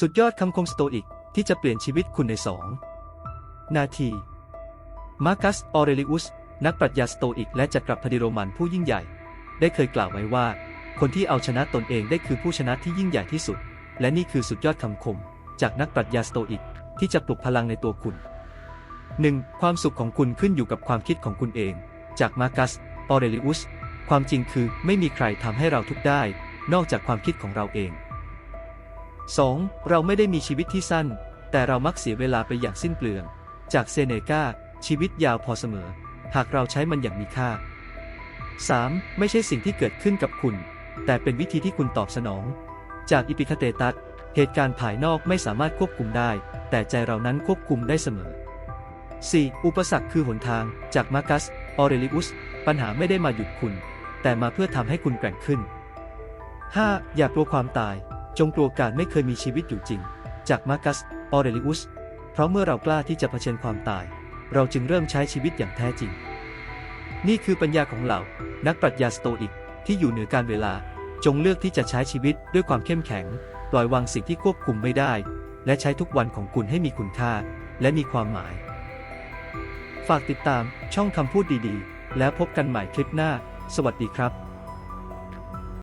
สุดยอดคำคมสโตอิกที่จะเปลี่ยนชีวิตคุณในสองนาที มาร์คัส ออเรลิอุส นักปรัชญาสโตอิก และจักรพรรดิโรมันผู้ยิ่งใหญ่ ได้เคยกล่าวไว้ว่า คนที่เอาชนะตนเองได้คือผู้ชนะที่ยิ่งใหญ่ที่สุด และนี่คือสุดยอดคำคม จากนักปรัชญาสโตอิก ที่จะปลุกพลังในตัวคุณ 1. ความสุขของคุณขึ้นอยู่กับความคิดของคุณเอง จากมาร์คัส ออเรลิอุส ความจริงคือไม่มีใครทำให้เราทุกข์ได้ นอกจากความคิดของเราเอง 2. เราไม่ได้มีชีวิตที่สั้น แต่เรามักเสียเวลาไปอย่างสิ้นเปลือง จากเซเนกาชีวิตยาวพอเสมอ หากเราใช้มันอย่างมีค่า 3. ไม่ใช่สิ่งที่เกิดขึ้นกับคุณ แต่เป็นวิธีที่คุณตอบสนอง จากอิปิคาเตตัสเหตุการณ์ภายนอกไม่สามารถควบคุมได้ แต่ใจเรานั้นควบคุมได้เสมอ 4. อุปสรรคคือหนทาง จากมาร์คัส ออเรลิอุส ปัญหาไม่ได้มาหยุดคุณ แต่มาเพื่อทำให้คุณแกร่งขึ้น 5. อย่ากลัวความตาย จงกลัวการไม่เคยมีชีวิตอยู่จริง จากมาร์คัส ออเรลิอุส เพราะเมื่อเรากล้าที่จะเผชิญความตาย เราจึงเริ่มใช้ชีวิตอย่างแท้จริง นี่คือปัญญาของเหล่านักปรัชญาสโตอิก ที่อยู่เหนือการเวลา จงเลือกที่จะใช้ชีวิตด้วยความเข้มแข็ง ปล่อยวางสิ่งที่ควบคุมไม่ได้ และใช้ทุกวันของคุณให้มีคุณค่า และมีความหมาย ฝากติดตามช่องคำพูดดีๆ แล้วพบกันใหม่คลิปหน้า สวัสดีครับ